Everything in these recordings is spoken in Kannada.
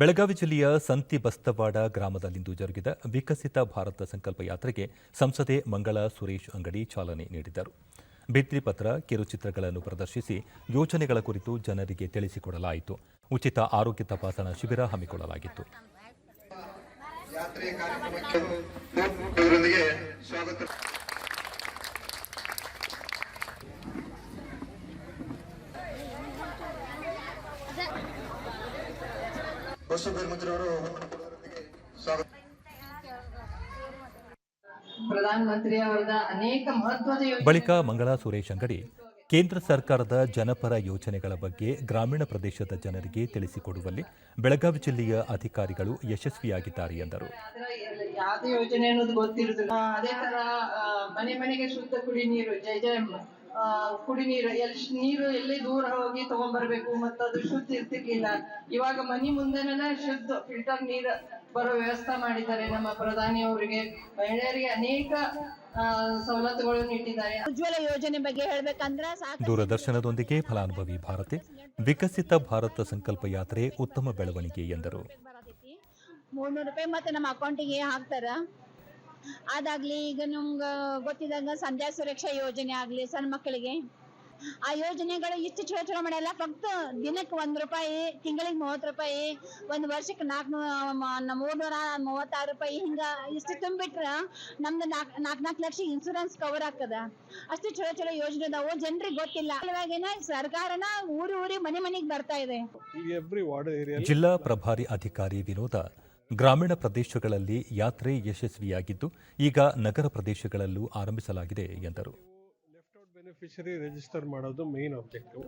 ಬೆಳಗಾವಿ ಜಿಲ್ಲೆಯ ಸಂತಿ ಬಸ್ತವಾಡ ಗ್ರಾಮದಲ್ಲಿಂದು ಜರುಗಿದ ವಿಕಸಿತ ಭಾರತ ಸಂಕಲ್ಪ ಯಾತ್ರೆಗೆ ಸಂಸದೆ ಮಂಗಳ ಸುರೇಶ್ ಅಂಗಡಿ ಚಾಲನೆ ನೀಡಿದರು ಭಿತ್ರಿಪತ್ರ ಕಿರುಚಿತ್ರಗಳನ್ನು ಪ್ರದರ್ಶಿಸಿ ಯೋಜನೆಗಳ ಕುರಿತು ಜನರಿಗೆ ತಿಳಿಸಿಕೊಡಲಾಯಿತು. ಉಚಿತ ಆರೋಗ್ಯ ತಪಾಸಣಾ ಶಿಬಿರ ಹಮ್ಮಿಕೊಳ್ಳಲಾಗಿತ್ತು. ಸ್ವಾಗತ. ಬಳಿಕ ಮಂಗಳಾ ಸುರೇಶ್ ಅಂಗಡಿ ಕೇಂದ್ರ ಸರ್ಕಾರದ ಜನಪರ ಯೋಜನೆಗಳ ಬಗ್ಗೆ ಗ್ರಾಮೀಣ ಪ್ರದೇಶದ ಜನರಿಗೆ ತಿಳಿಸಿಕೊಡುವಲ್ಲಿ ಬೆಳಗಾವಿ ಜಿಲ್ಲೆಯ ಅಧಿಕಾರಿಗಳು ಯಶಸ್ವಿಯಾಗಿದ್ದಾರೆ ಎಂದರು. ಯಾವ್ದು ಯೋಜನೆ ಅನ್ನೋದು ಗೊತ್ತಿರುದಿಲ್ಲ. ಅದೇ ತರ ಮನೆ ಮನೆಗೆ ಶುದ್ಧ ಕುಡಿ ನೀರು ಜಯ ಜಯ ಆ, ಕುಡಿ ನೀರು ಎಲ್ಲಿ ನೀರು ಎಲ್ಲಿ ದೂರ ಹೋಗಿ ತಗೊಂಡ್ಬರ್ಬೇಕು ಮತ್ತೆ ಅದು ಶುದ್ಧ ಇರ್ತಿರ್ಲಿಲ್ಲ. ಇವಾಗ ಮನಿ ಮುಂದೆನೆ ಶುದ್ಧ ಫಿಲ್ಟರ್ ನೀರು ಬರೋ ವ್ಯವಸ್ಥೆ ಮಾಡಿದ್ದಾರೆ ನಮ್ಮ ಪ್ರಧಾನಿ ಅವರಿಗೆ. ಮಹಿಳೆಯರಿಗೆ ಅನೇಕ ಸವಲತ್ತುಗಳನ್ನು ಇಟ್ಟಿದ್ದಾರೆ ಉಜ್ವಲ ಯೋಜನೆ ಬಗ್ಗೆ ಹೇಳಬೇಕಂದ್ರೆ ಸಾಕು ದೂರದರ್ಶನದೊಂದಿಗೆ ಫಲಾನುಭವಿ ಭಾರತ ವಿಕಸಿತ ಭಾರತ ಸಂಕಲ್ಪ ಯಾತ್ರೆ ಉತ್ತಮ ಬೆಳವಣಿಗೆ ಎಂದರು. ಮೂರ್ನೂರು ರೂಪಾಯಿ ಮತ್ತೆ ನಮ್ಮ ಅಕೌಂಟಿಗೆ ಹಾಕ್ತಾರ? ಅದಾಗ್ಲಿ ಈಗ ನಿಮ್ಗೆ ಗೊತ್ತಿದ್ದಂಗ ಸಂಧ್ಯಾ ಸುರಕ್ಷಾ ಯೋಜನೆ ಆಗ್ಲಿ ಸಣ್ಣ ಮಕ್ಕಳಿಗೆ. ಆ ಯೋಜನೆಗಳು ಇಷ್ಟು ಚಲೋ ಚಲೋ ಮಾಡ್ಯಾರ ಫಕ್ತ ದಿನಕ್ಕೆ ಒಂದ್ ರೂಪಾಯಿ ತಿಂಗಳಿಗೆ ಮೂವತ್ತು ರೂಪಾಯಿ ಒಂದ್ ವರ್ಷಕ್ಕೆ ನಾಲ್ಕು ಮೂರ್ನೂರ ಮೂವತ್ತಾರು ರೂಪಾಯಿ ಹಿಂಗ ಇಷ್ಟು ತುಂಬಿಟ್ರ ನಮ್ದು ನಾಕ್ ನಾಲ್ಕು ನಾಲ್ಕು ಲಕ್ಷ ಇನ್ಸೂರೆನ್ಸ್ ಕವರ್ ಆಗ್ತದ. ಅಷ್ಟು ಚಲೋ ಚಲೋ ಯೋಜನೆ ಅದಾವ ಜನರಿಗೆ ಗೊತ್ತಿಲ್ಲ. ಇವಾಗೇನ ಸರ್ಕಾರನ ಊರು ಊರಿ ಮನೆ ಮನೆಗೆ ಬರ್ತಾ ಇದೆ. ಜಿಲ್ಲಾ ಪ್ರಭಾರಿ ಅಧಿಕಾರಿ ವಿನೋದ ಗ್ರಾಮೀಣ ಪ್ರದೇಶಗಳಲ್ಲಿ ಯಾತ್ರೆ ಯಶಸ್ವಿಯಾಗಿದ್ದು, ಈಗ ನಗರ ಪ್ರದೇಶಗಳಲ್ಲೂ ಆರಂಭಿಸಲಾಗಿದೆ ಎಂದರು. ಬೆನಿಫಿಷರಿ ರಿಜಿಸ್ಟರ್ ಮಾಡೋದು main objective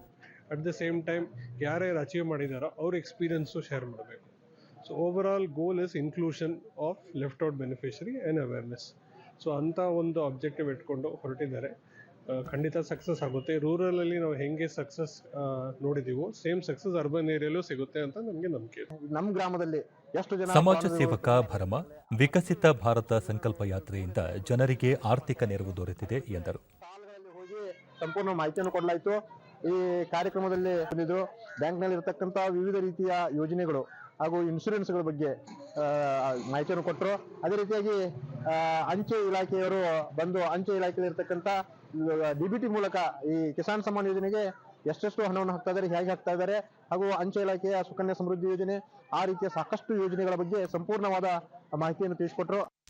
at the same time ಯಾರ್ಯಾರು ಅಚೀವ್ ಮಾಡಿದಾರೋ ಅವ್ರ ಎಕ್ಸ್ಪೀರಿಯನ್ಸು ಶೇರ್ ಮಾಡಬೇಕು. So our goal is inclusion of left out beneficiary and awareness so ಅಂಥ ಒಂದು ಆಬ್ಜೆಕ್ಟಿವ್ ಇಟ್ಕೊಂಡು ಹೊರಟಿದ್ದಾರೆ. ಖಂಡಿತ ಸಕ್ಸಸ್ ಆಗುತ್ತೆ. ರೂರಲಲ್ಲಿ ನಾವು ಹೆಂಗೆ ಸಕ್ಸಸ್ ನೋಡಿದೀವೋ ಸೇಮ್ ಸಕ್ಸಸ್ ಅರ್ಬನ್ ಏರಿಯಲ್ಲೂ ಸಿಗುತ್ತೆ ಅಂತ ನಮಗೆ ನಂಬಿಕೆ ಇದೆ. ನಮ್ಮ ಗ್ರಾಮದಲ್ಲಿ ಎಷ್ಟು ಜನ ಸಮಾಜ ಸೇವಕ ಭರಮ ವಿಕಸಿತ ಭಾರತ ಸಂಕಲ್ಪ ಯಾತ್ರೆಯಿಂದ ಜನರಿಗೆ ಆರ್ಥಿಕ ನೆರವು ದೊರೆತಿದೆ ಎಂದರು. ಹೋಗಿ ಸಂಪೂರ್ಣ ಮಾಹಿತಿಯನ್ನು ಕೊಡಲಾಯಿತು. ಈ ಕಾರ್ಯಕ್ರಮದಲ್ಲಿ ಬಂದಿದ್ರು ಬ್ಯಾಂಕ್ನಲ್ಲಿ ಇರತಕ್ಕಂತಹ ವಿವಿಧ ರೀತಿಯ ಯೋಜನೆಗಳು. ಹಾಗೂ ಇನ್ಶೂರೆನ್ಸ್ಗಳ ಬಗ್ಗೆ ಮಾಹಿತಿಯನ್ನು ಕೊಟ್ಟರು ಅದೇ ರೀತಿಯಾಗಿ ಅಂಚೆ ಇಲಾಖೆಯವರು ಬಂದು ಅಂಚೆ ಇಲಾಖೆಯಲ್ಲಿ ಇರತಕ್ಕಂಥ ಡಿ ಬಿ ಟಿ ಮೂಲಕ ಈ ಕಿಸಾನ್ ಸಮ್ಮಾನ್ ಯೋಜನೆಗೆ ಎಷ್ಟೆಷ್ಟು ಹಣವನ್ನು ಹಾಕ್ತಾ ಇದ್ದಾರೆ, ಹೇಗೆ ಹಾಕ್ತಾ ಇದ್ದಾರೆ, ಹಾಗೂ ಅಂಚೆ ಇಲಾಖೆಯ ಸುಕನ್ಯಾ ಸಮೃದ್ಧಿ ಯೋಜನೆ, ಆ ರೀತಿಯ ಸಾಕಷ್ಟು ಯೋಜನೆಗಳ ಬಗ್ಗೆ ಸಂಪೂರ್ಣವಾದ ಮಾಹಿತಿಯನ್ನು ತಿಳಿಸಿಕೊಟ್ರು.